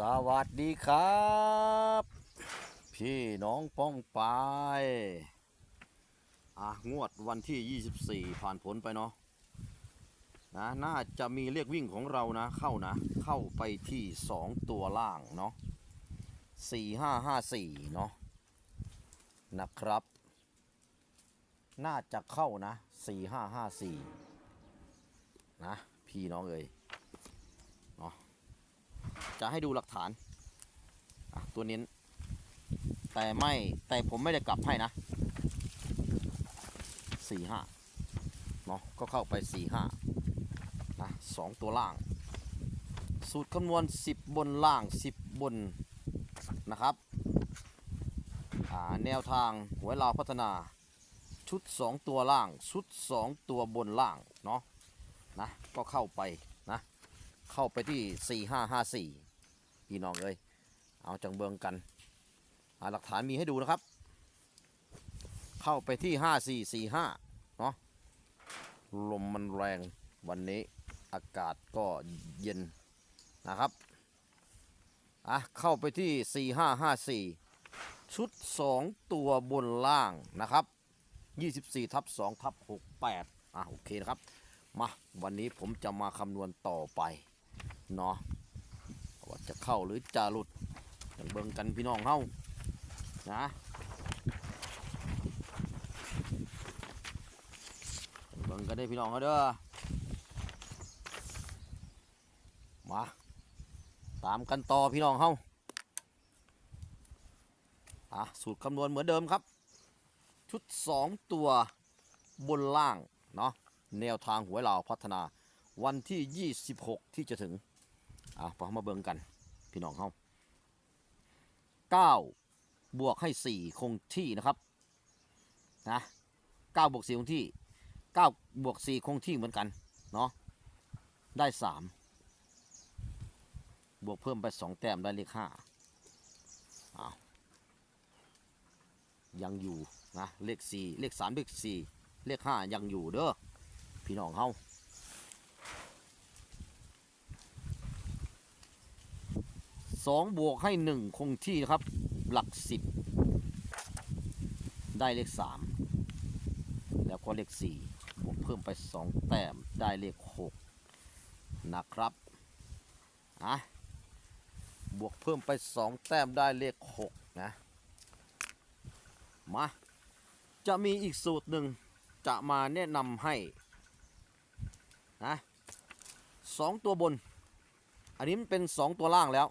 สวัสดีครับ พี่น้องป้องปายอะงวดวันที่ 24 ผ่านผลไปเนาะนะน่าจะมีเลขวิ่งของเรานะ เข้านะ เข้าไปที่ 2 ตัวล่างเนาะ4554 เนาะนะครับ น่าจะเข้านะ 4554 นะ พี่น้องเอ่ย จะให้ดูหลักฐานตัวเน้น แต่ไม่แต่ผมไม่ได้กลับให้นะสี่ห้าเนาะก็เข้าไปสี่ห้านะสองตัวล่าง สูตรคำนวณสิบบนล่างสิบบนนะครับแนวทางหัวยลาวพัฒนาชุดสองตัวล่าง ชุดสองตัวบนล่างเนาะนะก็เข้าไปนะเข้าไปที่ 4554 พี่น้องเอ้ยเอาจังเบิงกันอาหลักฐานมีให้ดูนะครับ เข้าไปที่5445เนาะลมมันแรงวันนี้อากาศก็เย็นนะครับอะเข้าไปที่4554ชุด2ตัวบนล่างนะครับ24ทับ2ทับ68อะโอเคนะครับ มาวันนี้ผมจะมาคำนวณต่อไปเนาะ ว่าจะเข้าหรือจะหลุดอย่างเบิ่งกันพี่น้องเฮานะเบิ่งกันได้พี่น้องเฮาเด้อมาตามกันต่อพี่น้องเฮาอะสูตรคำนวณเหมือนเดิมครับ ชุด 2 ตัวบนล่างเนาะแนวทางหวยลาพัฒนาวันที่ 26 ที่จะถึง อะพอมาเบิ่งกัน พี่น้องเขา9บวกให้4คงที่นะครับนะ9บวก4คงที่9บวก4คงที่เหมือนกันเนาะได้3บวกเพิ่มไป2แต้มได้เลข5อ้าวยังอยู่นะเลข4เลข3เลข4เลข5ยังอยู่เด้อพี่น้องเฮา สองบวกให้หนึ่งคงที่นะครับ หลักสิบได้เลขสามแล้วก็เลขสี่บวกเพิ่มไปสองแต้มได้เลขหกนะครับอะบวกเพิ่มไปสองแต้มได้เลขหกนะ มา จะมีอีกสูตรหนึ่งจะมาแนะนำให้นะสองตัวบน อันนี้มันเป็นสองตัวล่างแล้ว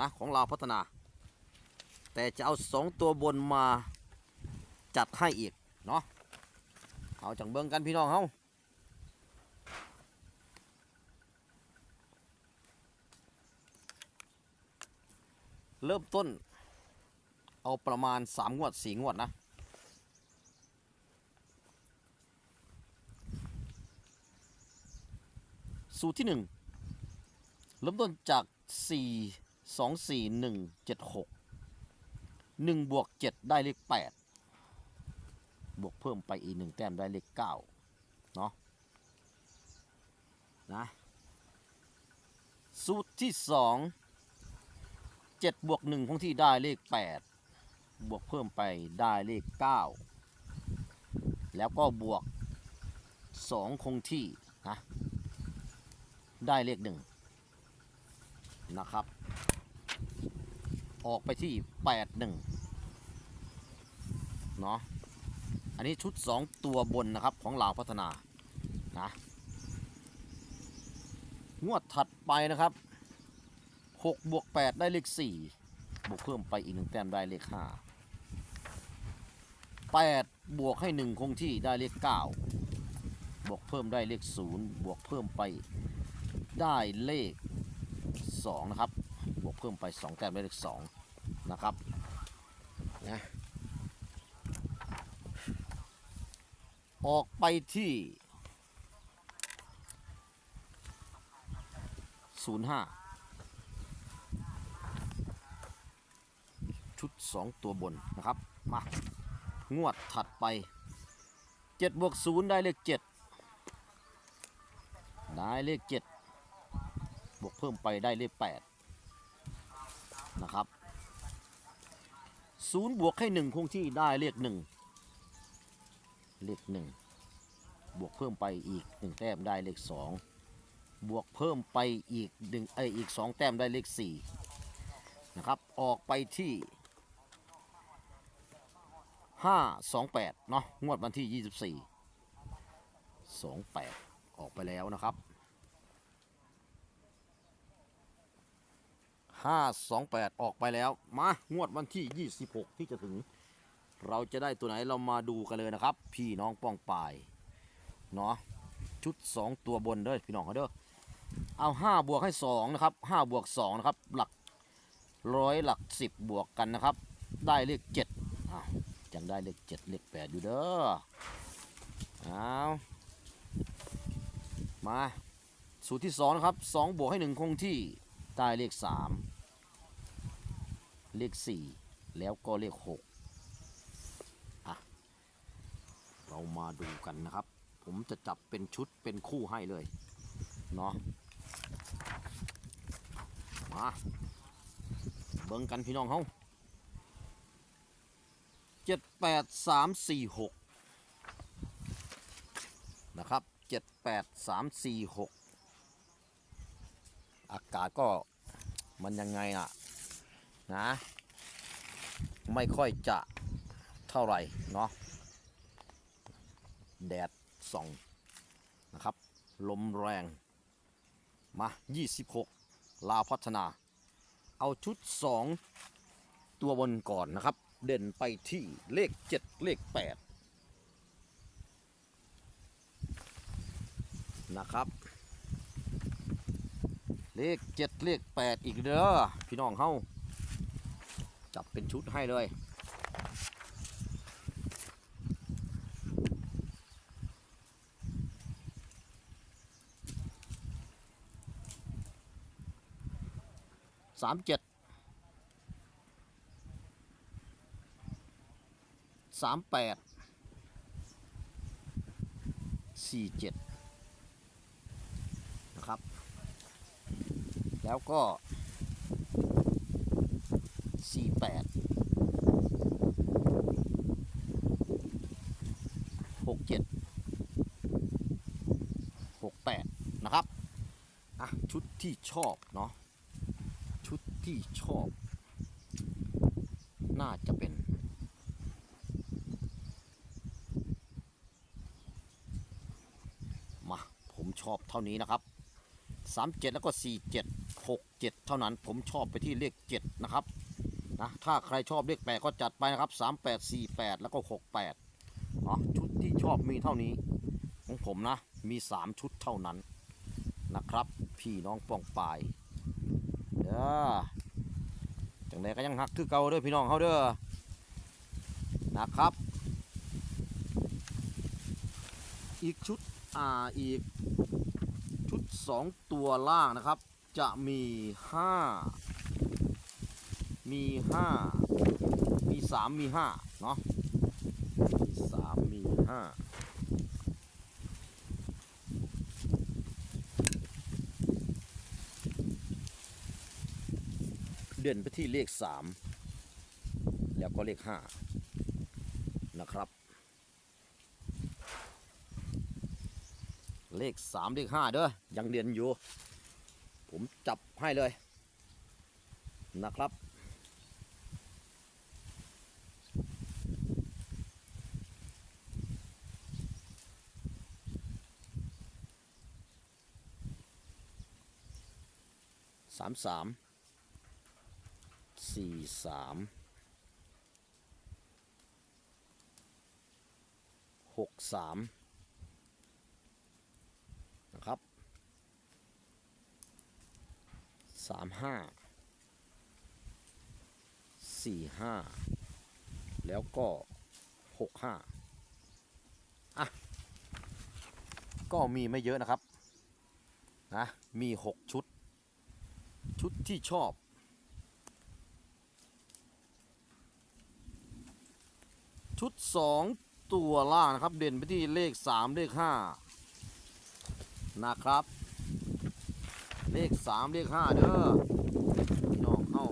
นะของเราพัฒนา แต่จะเอาสองตัวบนมาจัดให้อีกเนาะเอาจังเบิงกันพี่น้องเฮาเริ่มต้น เอาประมาณสามงวดสี่งวดนะสูตรที่หนึ่งเริ่มต้นจาก 4 2 4 1 7 6 1บวก7ได้เลข8บวกเพิ่มไปอีก1แต้มได้เลข9เนาะนะสูตรที่2 7บวก1คงที่ได้เลข8บวกเพิ่มไปได้เลข9แล้วก็บวก2คงที่นะได้เลขหนึ่งนะครับ ออกไปที่แปดหนึ่งเนาะอันนี้ชุดสองตัวบนนะครับของลาวพัฒนานะงวดถัดไปนะครับหกบวกแปดได้เลขสี่บวกเพิ่มไปอีกหนึ่งแต้มได้เลขห้าแปดบวกให้หนึ่งคงที่ได้เลขเก้าบวกเพิ่มได้เลขศูนย์บวกเพิ่มไปได้เลข2นะครับ บวกเพิ่มไป2แต้มได้เลข2 นะครับนะออกไปที่ 05 ชุด 2 ตัวบนนะครับ มา งวดถัดไป 7 บวก 0 ได้เลข 7 ได้เลข 7 บวกเพิ่มไปได้เลข 8 ศูนย์บวกให้หนึ่งคงที่ได้เลขหนึ่งเลขหนึ่งบวกเพิ่มไปอีกหนึ่งแต้มได้เลขสองบวกเพิ่มไปอีกหนึ่งเออีกสองแต้มได้เลขสี่นะครับออกไปที่ห้าสองแปดเนาะงวดวันที่ยี่สิบสี่สองแปดออกไปแล้วนะครับ ห้าสองแปดออกไปแล้ว มางวดวันที่ยี่สิบหกที่จะถึง เราจะได้ตัวไหนเรามาดูกันเลยนะครับ พี่น้องป้องปายเนาะชุด 2 ตัวบนเด้อพี่น้องเขาเด้อเอา 5 บวกให้ 2 นะครับ 5 บวก 2 นะครับ หลักร้อยหลัก 10 บวกกันนะครับ ได้เลข7อ้าวยังได้เลข7เลข8อยู่เด้อเอามาสูตรที่ 2 นะครับ 2 บวกให้ 1 คงที่ ได้เลข3เลข4แล้วก็เลข6เรามาดูกันนะครับ ผมจะจับเป็นชุดเป็นคู่ให้เลย เนาะมาเบิ่งกันพี่น้องเฮาเจ็ดแปดสามสี่หกนะครับเจ็ดแปดสามสี่หก อากาศก็มันยังไงอะนะ ไม่ค่อยจะเท่าไหร่เนาะแดดส่องนะครับ ลมแรงมา 26 ลาพัฒนา เอาชุด 2 ตัวบนก่อนนะครับ เด่นไปที่เลข 7 เลข 8 นะครับ เลข7เลข8อีกเด้อพี่น้องเฮาจับเป็นชุดให้เลยสามเจ็ดสามแปดสี่เจ็ดนะครับ แล้วก็สี่แปดหกเจ็ดหกแปดนะครับ อะ ชุดที่ชอบเนาะ ชุดที่ชอบ น่าจะเป็นมาผมชอบเท่านี้นะครับ 37 แล้วก็ 47 67 เท่านั้น ผมชอบไปที่เลข 7 นะครับนะถ้าใครชอบเลข 8 ก็จัดไปนะครับ 38 48 แล้วก็ 68เนาะชุดที่ชอบมีเท่านี้ ของผมนะ มี 3 ชุดเท่านั้นนะครับ พี่น้องป้องปายเด้อจังใดก็ยังหักคือเก่าเด้อพี่น้องเขาเด้อนะครับ อีกชุดอ่าอีกชุดสองตัวล่างนะครับ จะมีห้ามีห้ามีสามมีห้าเนาะมีสามมีห้าเด่นไปที่เลข3แล้วก็เลข5นะครับเลข 3 เลข 5 เด้อยังเด่นอยู่ ผมจับให้เลยนะครับ สามสามสี่สามหกสามนะครับ สามห้าสี่ห้าแล้วก็หกห้าอะ ก็มีไม่เยอะนะครับ นะ มีหกชุด ชุดที่ชอบ ชุด2ตัวล่างนะครับ เด่นไปที่เลข3เลข5นะครับ เลข3เลข5เด้อพี่น้องเอา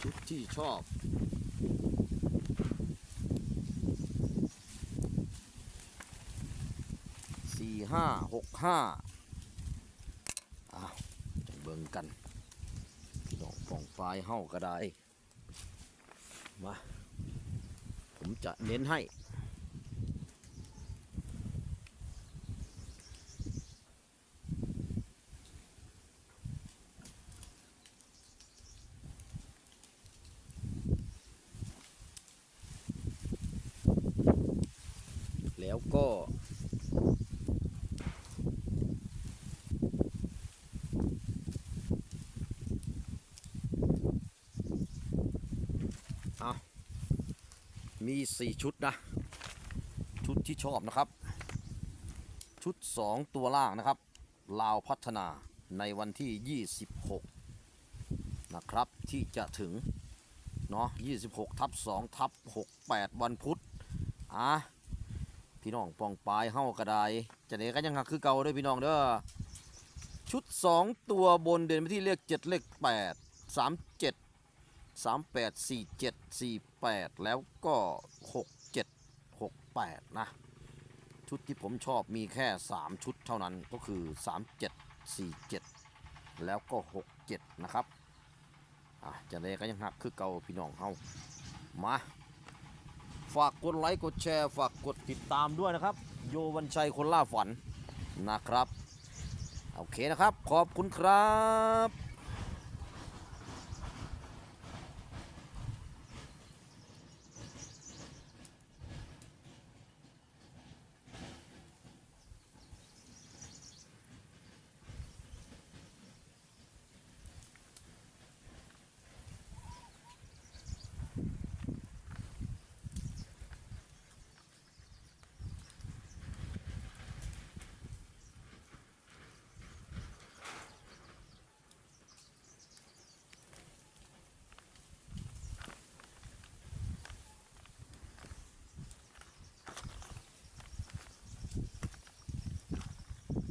ชุดที่ชอบสี่ห้าหกห้าอ้าวจังเบิ่งกัน พี่น้องฟองไฟเฮ้าก็ได้มาผมจะเน้นให้ แล้วก็ เอามี 4 ชุดนะ ชุดที่ชอบนะครับ ชุด 2 ตัวล่างนะครับ ลาวพัฒนาในวันที่ 26 นะครับ ที่จะถึงเนาะ26 ทับ 2 ทับ 68 วันพุธอะ พี่น้องปองปลายเฮ้ากระไดจะเด็กันยังหักคือเก่าด้วยพี่น้องเด้อชุด 2 ตัวบนเดินไปที่เลข7เลข8 3 7 3 8 4 7 4 8 แล้วก็ 6 7 6 8 นะ ชุดที่ผมชอบมีแค่ 3 ชุดเท่านั้นก็คือ 3 7 4 7 แล้วก็ 6 7 นะครับอะจะเด็กันยังหักคือเก่าพี่น้องเฮามา ฝากกดไลค์กดแชร์ฝากกดติดตามด้วยนะครับ โยวันชัยคนล่าฝันนะครับ โอเคนะครับ ขอบคุณครับ